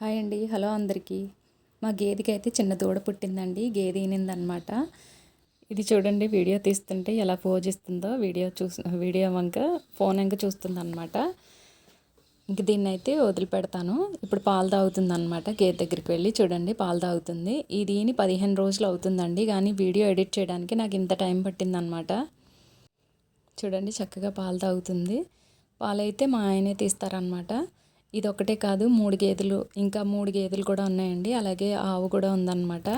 Hi అండి. Hello అందరికీ. మా గేదెకి అయితే చిన్న దూడ పుట్టిందండి. గేదె ఈనిందనమాట ఇది చూడండి వీడియో తీస్తుంటే ఎలా పోజిస్తుందో వీడియో చూసి వీడియో వంక ఫోన్ వంక చూస్తుందనమాట ఇంక దీన్ని అయితే వదిలిపెడతాను. ఇప్పుడు పాలు తాగుతుంది అనమాట గేదె దగ్గరికి వెళ్ళి. చూడండి పాలు తాగుతుంది. ఇది ఈని పదిహేను రోజులు అవుతుందండి. కానీ వీడియో ఎడిట్ చేయడానికి నాకు ఇంత టైం పట్టిందనమాట చూడండి చక్కగా పాలు తాగుతుంది. పాలైతే మా ఆయనే తీస్తారనమాట ఇది ఒకటే కాదు మూడు గేదెలు ఇంకా మూడు గేదెలు కూడా ఉన్నాయండి. అలాగే ఆవు కూడా ఉందన్నమాట.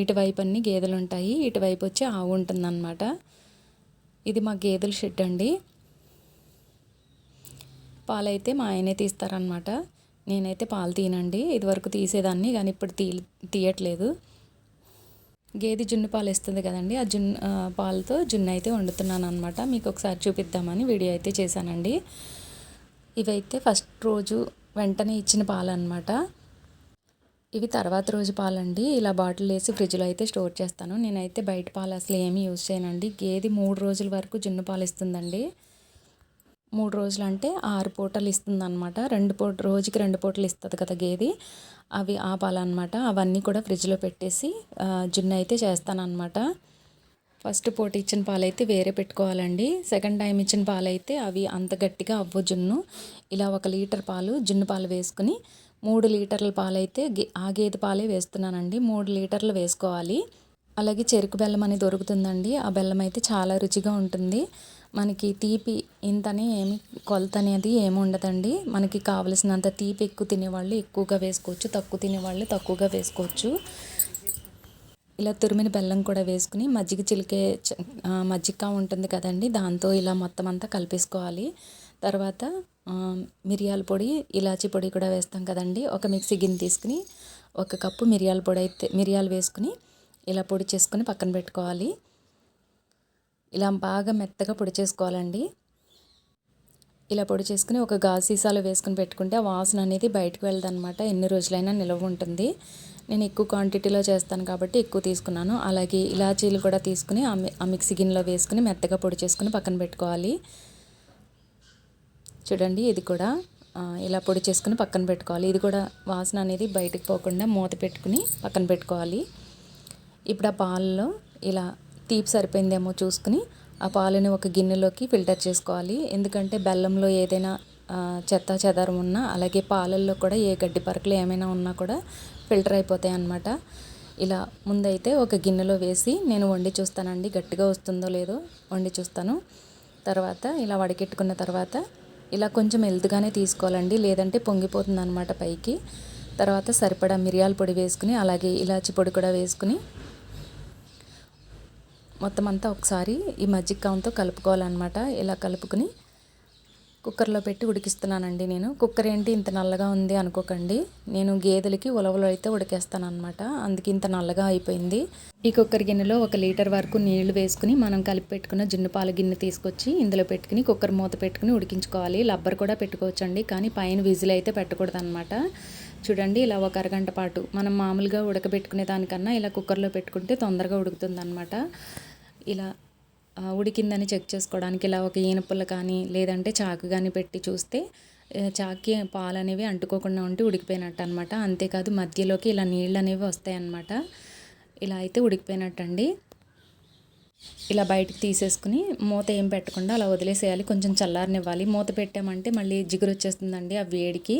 ఇటువైపు అన్ని గేదెలు ఉంటాయి ఇటువైపు వచ్చి ఆవు ఉంటుందన్నమాట. ఇది మా గేదెల షెడ్ అండి. పాలైతే మా ఆయనే తీస్తారనమాట నేనైతే పాలు తీనండి ఇదివరకు తీసేదాన్ని కానీ ఇప్పుడు తీ తీయట్లేదు. గేదె జున్ను పాలు ఇస్తుంది కదండి. ఆ జున్ను పాలతో జున్ను అయితే వండుతున్నాను అనమాట మీకు ఒకసారి చూపిద్దామని వీడియో అయితే చేశానండి. ఇవైతే ఫస్ట్ రోజు వెంటనే ఇచ్చిన పాలు అనమాట ఇవి తర్వాత రోజు పాలండి. ఇలా బాటిల్ వేసి ఫ్రిడ్జ్లో అయితే స్టోర్ చేస్తాను. నేనైతే బయట పాలు అసలు ఏమీ యూజ్ చేయనండి. గేది మూడు రోజుల వరకు జున్ను పాలు ఇస్తుందండి. మూడు రోజులు అంటే ఆరు పూటలు ఇస్తుంది అనమాట రెండు పూట రోజుకి రెండు పూటలు ఇస్తుంది కదా గేది. అవి ఆ పాలు అనమాట అవన్నీ కూడా ఫ్రిడ్జ్లో పెట్టేసి జున్ను అయితే చేస్తానన్నమాట. ఫస్ట్ పూట ఇచ్చిన పాలైతే వేరే పెట్టుకోవాలండి. సెకండ్ టైం ఇచ్చిన పాలైతే అవి అంత గట్టిగా అవ్వ జున్ను. ఇలా ఒక లీటర్ పాలు జున్ను పాలు వేసుకుని మూడు లీటర్ల పాలైతే ఆ గేదె పాలే వేస్తున్నానండి. మూడు లీటర్లు వేసుకోవాలి. అలాగే చెరుకు బెల్లం అనేది దొరుకుతుందండి. ఆ బెల్లం అయితే చాలా రుచిగా ఉంటుంది. మనకి తీపి ఇంతని ఏమి కొలత అనేది ఏమి ఉండదండి. మనకి కావలసినంత తీపి ఎక్కువ తినేవాళ్ళు ఎక్కువగా వేసుకోవచ్చు. తక్కువ తినేవాళ్ళు తక్కువగా వేసుకోవచ్చు. ఇలా తురిమిన బెల్లం కూడా వేసుకుని మజ్జిగ చిలికే మజ్జిగ ఉంటుంది కదండి దాంతో ఇలా మొత్తం అంతా కలిపేసుకోవాలి. తర్వాత మిరియాల పొడి ఇలాచీ పొడి కూడా వేస్తాం కదండి ఒక మిక్సీ గిన్నె తీసుకుని ఒక కప్పు మిరియాల పొడి అయితే మిరియాలు వేసుకుని ఇలా పొడి చేసుకుని పక్కన పెట్టుకోవాలి. ఇలా బాగా మెత్తగా పొడి చేసుకోవాలండి. ఇలా పొడి చేసుకుని ఒక గాజు సీసాలో వేసుకుని పెట్టుకుంటే ఆ వాసన అనేది బయటకు వెళ్ళదన్నమాట ఎన్ని రోజులైనా నిల్వ ఉంటుంది. నేను ఎక్కువ క్వాంటిటీలో చేస్తాను కాబట్టి ఎక్కువ తీసుకున్నాను. అలాగే ఇలాచీలు కూడా తీసుకుని ఆ మిక్సీ గిన్నెలో వేసుకుని మెత్తగా పొడి చేసుకుని పక్కన పెట్టుకోవాలి. చూడండి ఇది కూడా ఇలా పొడి చేసుకుని పక్కన పెట్టుకోవాలి. ఇది కూడా వాసన అనేది బయటకు పోకుండా మూత పెట్టుకుని పక్కన పెట్టుకోవాలి. ఇప్పుడు ఆ పాలలో ఇలా తీపి సరిపోయిందేమో చూసుకుని ఆ పాలని ఒక గిన్నెలోకి ఫిల్టర్ చేసుకోవాలి. ఎందుకంటే బెల్లంలో ఏదైనా చెత్త చెదారం ఉన్నా అలాగే పాలల్లో కూడా ఏ గడ్డి పరకలు ఏమైనా ఉన్నా కూడా ఫిల్టర్ అయిపోతాయి అన్నమాట. ఇలా ముందైతే ఒక గిన్నెలో వేసి నేను వండి చూస్తానండి గట్టిగా వస్తుందో లేదో వండి చూస్తాను. తర్వాత ఇలా వడకెట్టుకున్న తర్వాత ఇలా కొంచెం ఎల్దుగానే తీసుకోవాలండి లేదంటే పొంగిపోతుంది అనమాట పైకి. తర్వాత సరిపడా మిరియాల పొడి వేసుకుని అలాగే ఇలాచి పొడి కూడా వేసుకుని మొత్తం అంతా ఒకసారి ఈ మజ్జిగ కావంతో కలుపుకోవాలన్నమాట. ఇలా కలుపుకుని కుక్కర్లో పెట్టి ఉడికిస్తున్నానండి నేను. కుక్కర్ ఏంటి ఇంత నల్లగా ఉంది అనుకోకండి. నేను గేదెలకి ఉలవలు అయితే ఉడికేస్తాను అనమాట అందుకే ఇంత నల్లగా అయిపోయింది. ఈ కుక్కర్ గిన్నెలో ఒక లీటర్ వరకు నీళ్ళు వేసుకుని మనం కలిపి పెట్టుకున్న జున్నుపాల గిన్నె తీసుకొచ్చి ఇందులో పెట్టుకుని కుక్కర్ మూత పెట్టుకుని ఉడికించుకోవాలి. లబ్బర్ కూడా పెట్టుకోవచ్చండి కానీ పైన విజిల్ అయితే పెట్టకూడదు అనమాట చూడండి ఇలా ఒక అరగంట పాటు మనం మామూలుగా ఉడకబెట్టుకునే దానికన్నా ఇలా కుక్కర్లో పెట్టుకుంటే తొందరగా ఉడుకుతుంది అనమాట ఇలా ఉడికిందని చెక్ చేసుకోవడానికి ఇలా ఒక ఈనపుల్ల కానీ లేదంటే చాకు కానీ పెట్టి చూస్తే చాకి పాలు అనేవి అంటుకోకుండా ఉంటే ఉడికిపోయినట్టు అనమాట అంతేకాదు మధ్యలోకి ఇలా నీళ్ళు అనేవి వస్తాయన్నమాట. ఇలా అయితే ఉడికిపోయినట్టు అండి ఇలా బయటకు తీసేసుకుని మూత ఏం పెట్టకుండా అలా వదిలేసేయాలి. కొంచెం చల్లారనివ్వాలి. మూత పెట్టామంటే మళ్ళీ జిగురు వచ్చేస్తుందండి ఆ వేడికి.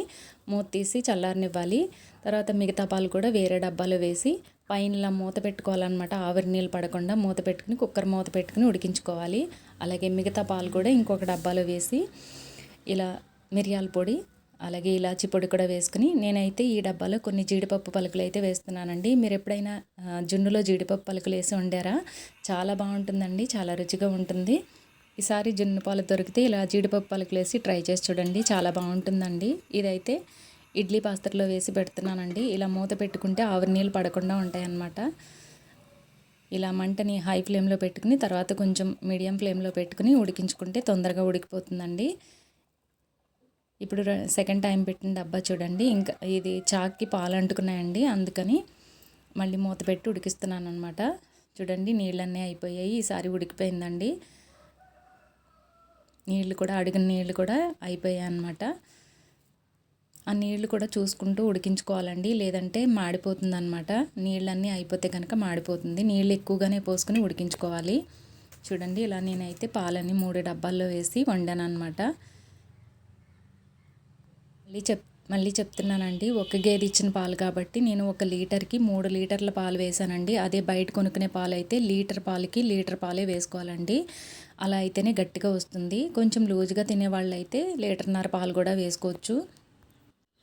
మూత తీసి చల్లారనివ్వాలి. తర్వాత మిగతా పాలు కూడా వేరే డబ్బాలో వేసి పైన ఇలా మూత పెట్టుకోవాలన్నమాట. ఆవిరి నీళ్ళు పడకుండా మూత పెట్టుకుని కుక్కర్ మూత పెట్టుకుని ఉడికించుకోవాలి. అలాగే మిగతా పాలు కూడా ఇంకొక డబ్బాలో వేసి ఇలా మిరియాల పొడి అలాగే ఇలాచి పొడి కూడా వేసుకుని నేనైతే ఈ డబ్బాలో కొన్ని జీడిపప్పు పలుకులు అయితే వేస్తున్నానండి. మీరు ఎప్పుడైనా జున్నులో జీడిపప్పు పలుకులు వేసి వండారా? చాలా బాగుంటుందండి చాలా రుచిగా ఉంటుంది. ఈసారి జున్ను పాలు దొరికితే ఇలా జీడిపప్పు పలుకులు వేసి ట్రై చేసి చూడండి చాలా బాగుంటుందండి. ఇదైతే ఇడ్లీ పాత్రలో వేసి పెడుతున్నానండి. ఇలా మూత పెట్టుకుంటే ఆవిరి నీళ్ళు పడకుండా ఉంటాయన్నమాట. ఇలా మంటని హై ఫ్లేమ్లో పెట్టుకుని తర్వాత కొంచెం మీడియం ఫ్లేమ్లో పెట్టుకుని ఉడికించుకుంటే తొందరగా ఉడికిపోతుందండి. ఇప్పుడు సెకండ్ టైం పెట్టిన డబ్బా చూడండి. ఇంకా ఇది చాక్కి పాలు అంటుకున్నాయండి. అందుకని మళ్ళీ మూత పెట్టి ఉడికిస్తున్నాను అనమాట చూడండి నీళ్ళన్నీ అయిపోయాయి. ఈసారి ఉడికిపోయిందండి. నీళ్ళు కూడా అడిగిన నీళ్ళు కూడా అయిపోయాయి అనమాట ఆ నీళ్ళు కూడా చూసుకుంటూ ఉడికించుకోవాలండి. లేదంటే మాడిపోతుంది అనమాట నీళ్ళన్నీ అయిపోతే కనుక మాడిపోతుంది. నీళ్ళు ఎక్కువగానే పోసుకొని ఉడికించుకోవాలి. చూడండి ఇలా నేనైతే పాలని మూడు డబ్బాల్లో వేసి వండాను అనమాట మళ్ళీ చెప్ మళ్ళీ చెప్తున్నానండి ఒక గేదె ఇచ్చిన పాలు కాబట్టి నేను ఒక లీటర్కి మూడు లీటర్ల పాలు వేసానండి. అదే బయట కొనుక్కునే పాలు అయితే లీటర్ పాలకి లీటర్ పాలే వేసుకోవాలండి. అలా అయితేనే గట్టిగా వస్తుంది. కొంచెం లూజుగా తినేవాళ్ళు అయితే లీటర్న్నర పాలు కూడా వేసుకోవచ్చు.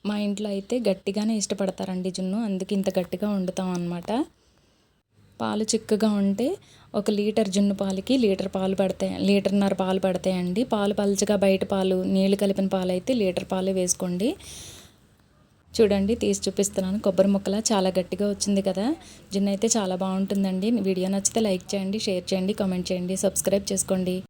మా ఇంట్లో అయితే గట్టిగానే ఇష్టపడతారండి జున్ను. అందుకే ఇంత గట్టిగా వండుతాం అనమాట పాలు చిక్కగా ఉంటే ఒక లీటర్ జున్ను పాలకి లీటర్ పాలు పడతాయి లీటర్న్నర పాలు పడతాయండి. పాలు పలుచగా బయట పాలు నీళ్ళు కలిపిన పాలు అయితే లీటర్ పాలు వేసుకోండి. చూడండి తీసి చూపిస్తున్నాను. కొబ్బరి ముక్కల చాలా గట్టిగా వచ్చింది కదా. జున్ను అయితే చాలా బాగుంటుందండి. వీడియో నచ్చితే లైక్ చేయండి షేర్ చేయండి కామెంట్ చేయండి సబ్స్క్రైబ్ చేసుకోండి.